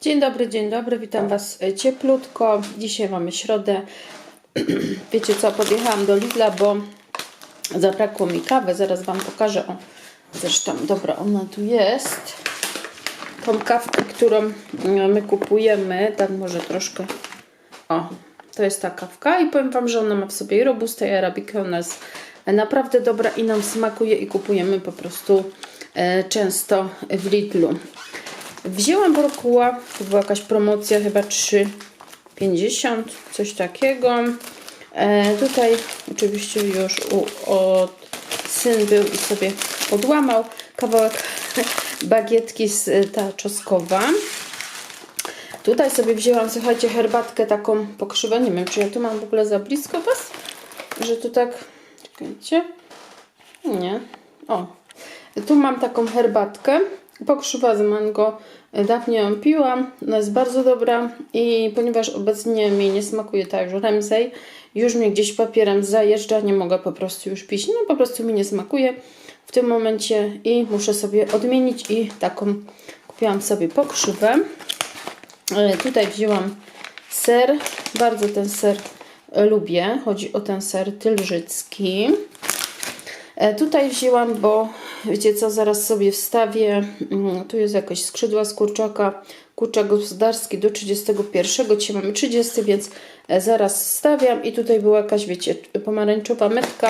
Dzień dobry, dzień dobry, witam Was e, cieplutko. Dzisiaj mamy środę. Wiecie co, podjechałam do Lidla, bo zabrakło mi kawy. Zaraz Wam pokażę. O, zresztą, dobra, ona tu jest. Tą kawkę, którą mm, my kupujemy, tak może troszkę. O, to jest ta kawka i powiem Wam, że ona ma w sobie i robustę, i arabikę. Ona jest naprawdę dobra i nam smakuje i kupujemy po prostu e, często w Lidlu. Wzięłam brokuła, to była jakaś promocja, chyba 3,50, coś takiego. E, tutaj oczywiście już u, od, syn był i sobie podłamał kawałek bagietki z e, ta czoskowa. Tutaj sobie wzięłam, słuchajcie, herbatkę taką pokrzywę. Nie wiem, czy ja tu mam w ogóle za blisko Was, że tu tak, czekajcie, nie, o, tu mam taką herbatkę pokrzywa z mango. Dawniej ją piłam, ona jest bardzo dobra i ponieważ obecnie mi nie smakuje tak jak Ramsey, już mnie gdzieś papierem zajeżdża, nie mogę po prostu już pić. No po prostu mi nie smakuje w tym momencie i muszę sobie odmienić i taką kupiłam sobie pokrzywę. E, Tutaj wzięłam ser, bardzo ten ser lubię, chodzi o ten ser tylżycki. E, Tutaj wzięłam, bo wiecie co, zaraz sobie wstawię. mm, Tu jest jakaś skrzydła z kurczaka. Kurczak gospodarski do 31. Dzisiaj mamy 30, więc e, zaraz wstawiam. I tutaj była jakaś, wiecie, pomarańczowa metka.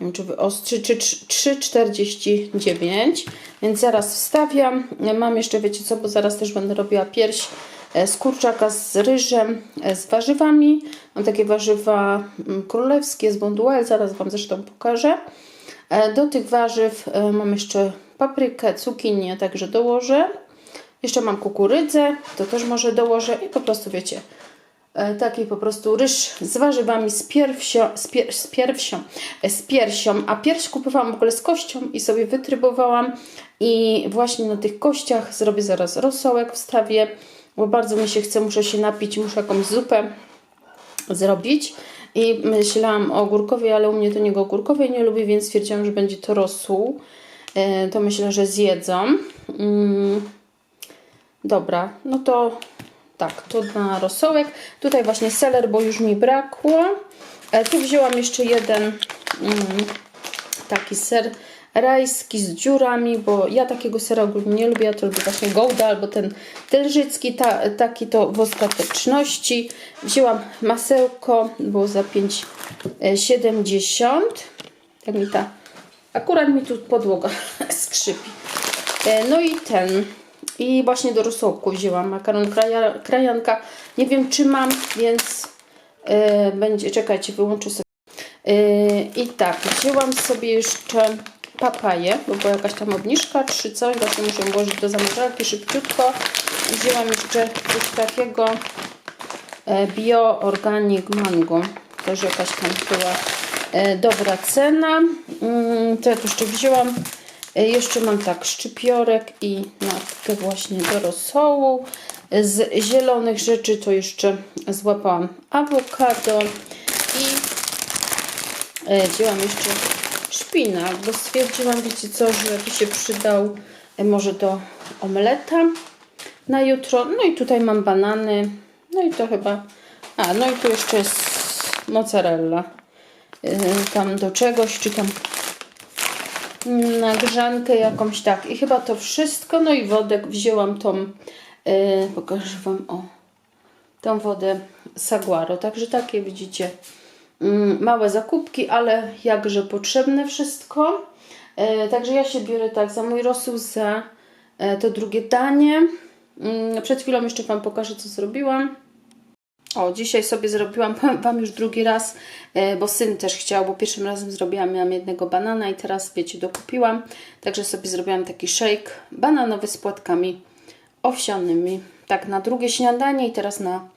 Nie wiem, czy wyostrzy, czy 3,49. Więc zaraz wstawiam. E, Mam jeszcze, wiecie co, bo zaraz też będę robiła pierś e, z kurczaka z ryżem, z warzywami. Mam takie warzywa mm, królewskie z Bonduelle, zaraz Wam zresztą pokażę. E, Do tych warzyw e, mam jeszcze paprykę, cukinię, także dołożę. Jeszcze mam kukurydzę, to też może dołożę i po prostu wiecie, e, taki po prostu ryż z warzywami, z piersią, z, pier, z, piersią, z piersią, a pierś kupowałam w ogóle z kością i sobie wytrybowałam. I właśnie na tych kościach zrobię zaraz rosołek, wstawię, bo bardzo mi się chce, muszę się napić, muszę jakąś zupę zrobić i myślałam o ogórkowej, ale u mnie to niego ogórkowej nie lubię, więc stwierdziłam, że będzie to rosół. E, To myślę, że zjedzą. Mm. Dobra, no to tak, to na rosołek. Tutaj właśnie seler, bo już mi brakło. E, Tu wzięłam jeszcze jeden mm, taki ser rajski z dziurami, bo ja takiego sera ogólnie nie lubię, ja to lubię właśnie Gouda albo ten telżycki, ta, taki to w ostateczności. Wzięłam masełko, było za 5,70. Tak mi ta, akurat mi tu podłoga skrzypi. E, No i ten, i właśnie do rosołku wzięłam makaron kraja, krajanka. Nie wiem czy mam, więc e, będzie, czekajcie, wyłączę sobie. I tak, wzięłam sobie jeszcze papaję, bo była jakaś tam obniżka, czy coś, właśnie muszę włożyć do zamrażarki szybciutko. Wzięłam jeszcze coś takiego e, Bio Organic Mango, też jakaś tam była e, dobra cena. Mm, To ja tu jeszcze wzięłam. E, Jeszcze mam tak, szczypiorek i natkę właśnie do rosołu. Z zielonych rzeczy to jeszcze złapałam awokado i Wzięłam jeszcze szpinak, bo stwierdziłam, wiecie co, że by się przydał e, może do omleta na jutro. No i tutaj mam banany. No i to chyba... A, no i tu jeszcze jest mozzarella. E, Tam do czegoś, czy tam na grzankę jakąś tak. I chyba to wszystko. No i wodę wzięłam tą, e, pokażę Wam, o, tą wodę saguaro. Także takie widzicie małe zakupki, ale jakże potrzebne wszystko. E, także ja się biorę tak za mój rosół, za e, to drugie danie. Mm, przed chwilą jeszcze Wam pokażę, co zrobiłam. O, dzisiaj sobie zrobiłam Wam już drugi raz, e, bo syn też chciał, bo pierwszym razem zrobiłam, miałam jednego banana i teraz, wiecie, dokupiłam. Także sobie zrobiłam taki shake bananowy z płatkami owsianymi. Tak, na drugie śniadanie i teraz na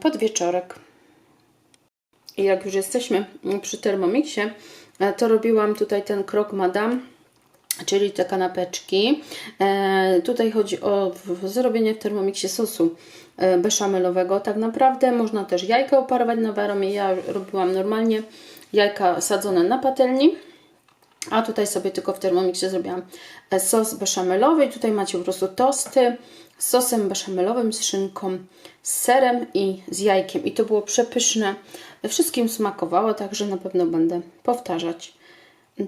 podwieczorek. I jak już jesteśmy przy Thermomixie, e, to robiłam tutaj ten krok Madame, czyli te kanapeczki. E, tutaj chodzi o zrobienie w Thermomixie sosu e, beszamelowego. Tak naprawdę można też jajka oparować na waromie. Ja robiłam normalnie jajka sadzone na patelni. A tutaj sobie tylko w Thermomixie zrobiłam e, sos beszamelowy. Tutaj macie po prostu tosty sosem beszamelowym, z szynką, z serem i z jajkiem. I to było przepyszne. Wszystkim smakowało, także na pewno będę powtarzać.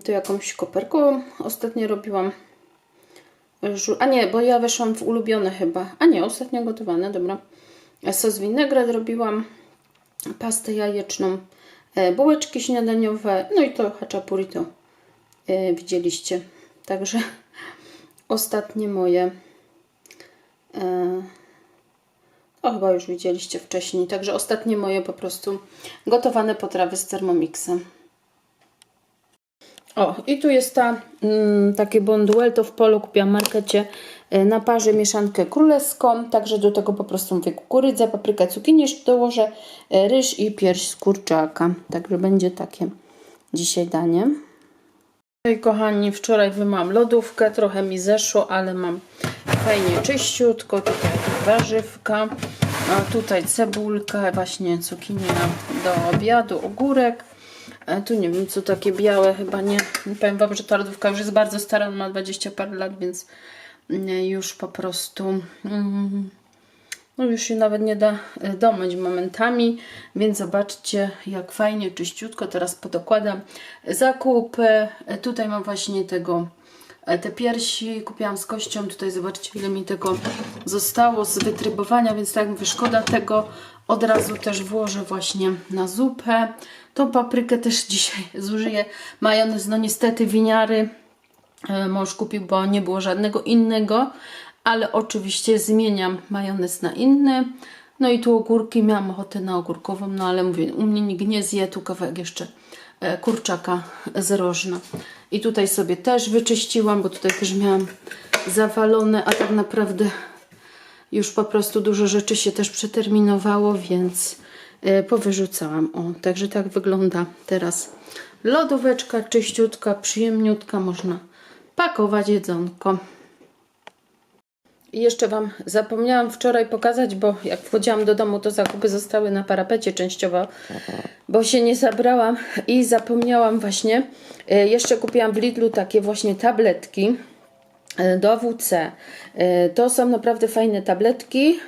Tu jakąś koperką ostatnio robiłam. A nie, bo ja weszłam w ulubione chyba. A nie, ostatnio gotowane, dobra. Sos winegret robiłam, pastę jajeczną, e, bułeczki śniadaniowe, no i to haczapuri to e, widzieliście. Także ostatnie moje. E, o, chyba już widzieliście wcześniej. Także ostatnie moje po prostu gotowane potrawy z Thermomixem. O, i tu jest ta mm, takie bonduel, to w polu kupiłam w markecie e, na parze mieszankę królewską, także do tego po prostu mówię kukurydzę, paprykę, cukinię, jeszcze dołożę e, ryż i pierś z kurczaka, także będzie takie dzisiaj danie. No i kochani, wczoraj wymałam lodówkę, trochę mi zeszło, ale mam fajnie czyściutko, tutaj warzywka, tutaj cebulka, właśnie cukinia do obiadu, ogórek, a tu nie wiem, co takie białe, chyba nie. Powiem Wam, że ta lodówka już jest bardzo stara, ma 20 parę lat, więc mm, już po prostu mm, no już się nawet nie da e, domyć momentami, więc zobaczcie jak fajnie, czyściutko. Teraz podokładam zakupy. E, Tutaj mam właśnie tego e, te piersi kupiłam z kością. Tutaj zobaczcie, ile mi tego zostało z wytrybowania, więc tak mówię, szkoda tego. Od razu też włożę właśnie na zupę. Tą paprykę też dzisiaj zużyję. Majonez, no niestety winiary e, mąż kupił, bo nie było żadnego innego, ale oczywiście zmieniam majonez na inny. No i tu ogórki, miałam ochotę na ogórkową, no ale mówię, u mnie nikt nie zje, tu kawałek jeszcze e, kurczaka z rożna. I tutaj sobie też wyczyściłam, bo tutaj też miałam zawalone, a tak naprawdę już po prostu dużo rzeczy się też przeterminowało, więc e, powyrzucałam. O, także tak wygląda teraz lodóweczka, czyściutka, przyjemniutka, można pakować jedzonko. I jeszcze Wam zapomniałam wczoraj pokazać, bo jak wchodziłam do domu, to zakupy zostały na parapecie częściowo, bo się nie zabrałam i zapomniałam właśnie. e, Jeszcze kupiłam w Lidlu takie właśnie tabletki e, do WC. E, To są naprawdę fajne tabletki,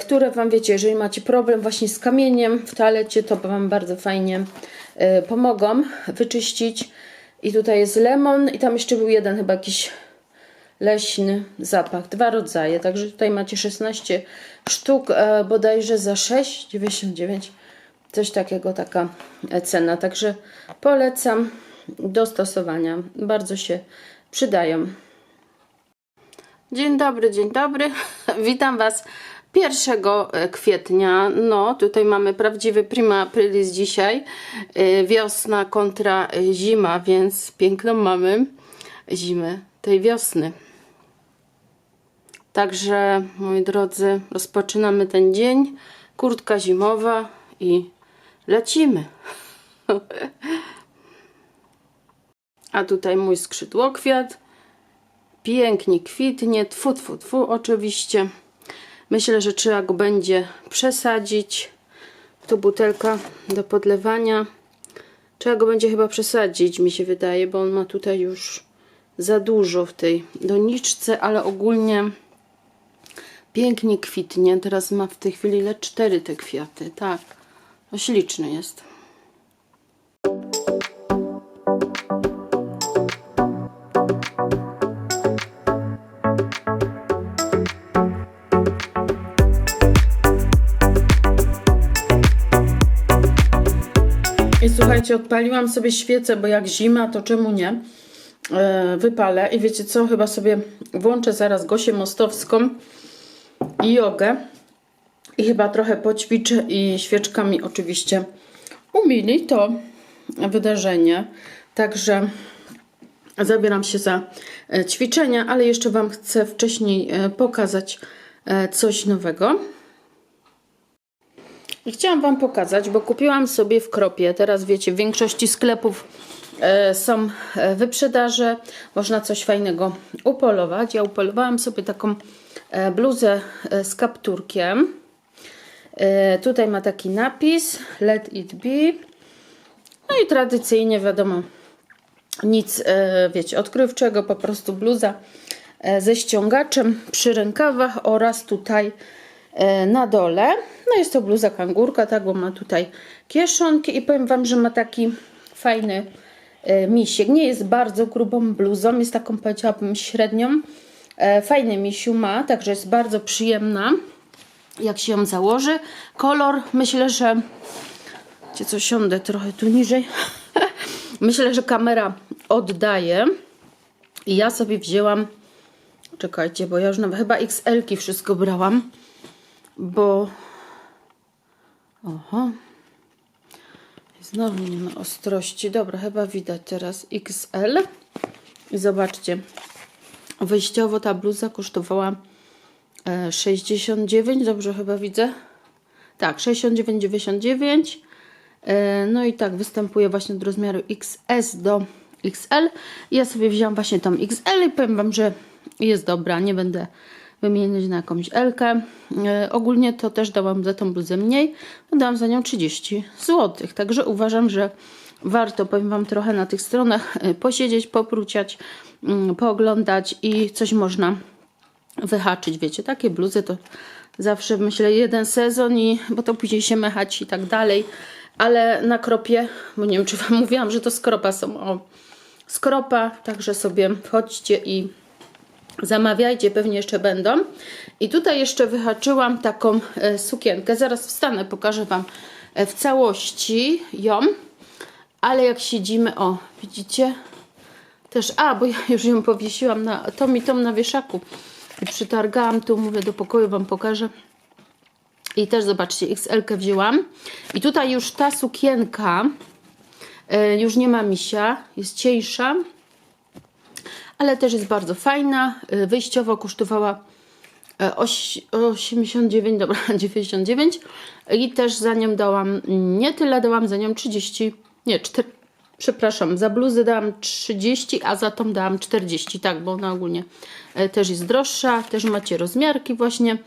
które Wam wiecie, jeżeli macie problem właśnie z kamieniem w toalecie, to Wam bardzo fajnie pomogą wyczyścić. I tutaj jest lemon i tam jeszcze był jeden chyba jakiś leśny zapach. Dwa rodzaje, także tutaj macie 16 sztuk, e, bodajże za 6,99. Coś takiego, taka e, cena. Także polecam do stosowania. Bardzo się przydają. Dzień dobry, dzień dobry. Witam Was 1 kwietnia. No, tutaj mamy prawdziwy prima aprilis dzisiaj. Wiosna kontra zima, więc piękną mamy zimę tej wiosny. Także, moi drodzy, rozpoczynamy ten dzień. Kurtka zimowa i lecimy. A tutaj mój skrzydłokwiat pięknie kwitnie, tfu, tfu, tfu, oczywiście. Myślę, że trzeba go będzie przesadzić. Tu butelka do podlewania. Trzeba go będzie chyba przesadzić, mi się wydaje, bo on ma tutaj już za dużo w tej doniczce, ale ogólnie pięknie kwitnie. Teraz ma w tej chwili ile? Cztery te kwiaty, tak. No śliczny jest. I słuchajcie, odpaliłam sobie świecę, bo jak zima, to czemu nie? E, wypalę i wiecie co, chyba sobie włączę zaraz Gosię Mostowską i jogę i chyba trochę poćwiczę i świeczkami oczywiście umili to wydarzenie. Także zabieram się za e, ćwiczenia, ale jeszcze Wam chcę wcześniej e, pokazać e, coś nowego. I chciałam Wam pokazać, bo kupiłam sobie w Kropie, teraz wiecie, w większości sklepów są wyprzedaże, można coś fajnego upolować. Ja upolowałam sobie taką bluzę e, z kapturkiem. E, tutaj ma taki napis Let it be. No i tradycyjnie wiadomo, Nic, e, wiecie, odkrywczego, po prostu bluza e, ze ściągaczem przy rękawach oraz tutaj e, na dole. No jest to bluza kangurka, tak, bo ma tutaj kieszonki i powiem Wam, że ma taki fajny e, misiek. Nie jest bardzo grubą bluzą, jest taką powiedziałabym średnią. E, Fajny misiu ma, także jest bardzo przyjemna, jak się ją założy. Kolor myślę, że Wiecie co, siądę trochę tu niżej. Myślę, że kamera oddaje. I ja sobie wzięłam, czekajcie, bo ja już nawet chyba XL-ki wszystko brałam, bo oho, znowu nie ma ostrości. Dobra, chyba widać teraz XL. I zobaczcie, wyjściowo ta bluza kosztowała e, 69, dobrze chyba widzę. Tak, 69,99. E, No i tak występuje właśnie od rozmiaru XS do XL. Ja sobie wziąłam właśnie tą XL i powiem Wam, że jest dobra. Nie będę wymieniać na jakąś L. -kę. E, Ogólnie to też dałam za tą bluzę mniej. Dałam za nią 30 zł. Także uważam, że warto, powiem Wam, trochę na tych stronach e, posiedzieć, popruciać, mm, pooglądać i coś można wyhaczyć, wiecie, takie bluzy to zawsze myślę jeden sezon i bo to później się mechać i tak dalej, ale na kropie, bo nie wiem czy wam mówiłam, że to skropa są, o skropa, także sobie wchodźcie i zamawiajcie, pewnie jeszcze będą. I tutaj jeszcze wyhaczyłam taką e, sukienkę, zaraz wstanę, pokażę wam e, w całości ją, ale jak siedzimy, o widzicie, też, a, bo ja już ją powiesiłam na, to mi tą na wieszaku i przytargałam tu, mówię, do pokoju wam pokażę. I też zobaczcie, XL wzięłam. I tutaj już ta sukienka e, już nie ma misia, jest cieńsza, ale też jest bardzo fajna. E, wyjściowo kosztowała e, oś- 89, dobra, 99 i też za nią dałam nie tyle, dałam za nią 30, nie, 4, przepraszam, za bluzę dałam 30, a za tą dałam 40, tak, bo ona ogólnie e, też jest droższa, też macie rozmiarki właśnie,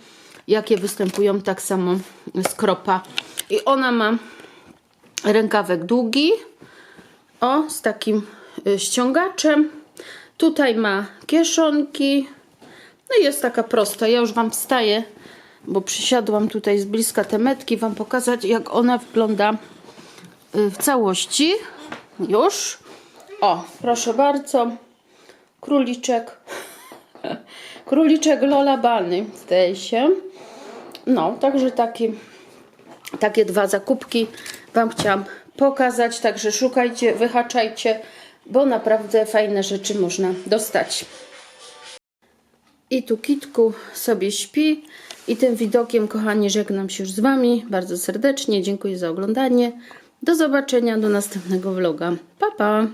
jakie występują, tak samo skropa i ona ma rękawek długi, o, z takim y, ściągaczem, tutaj ma kieszonki, no i jest taka prosta, ja już Wam wstaję, bo przysiadłam tutaj z bliska te metki, Wam pokazać jak ona wygląda w całości. Już. O, proszę bardzo. Króliczek. Króliczek Lola Bany, zdaje się. No, także taki, takie dwa zakupki Wam chciałam pokazać. Także szukajcie, wyhaczajcie, bo naprawdę fajne rzeczy można dostać. I tu Kitku sobie śpi. I tym widokiem, kochani, żegnam się już z Wami bardzo serdecznie. Dziękuję za oglądanie. Do zobaczenia do następnego vloga. Pa, pa!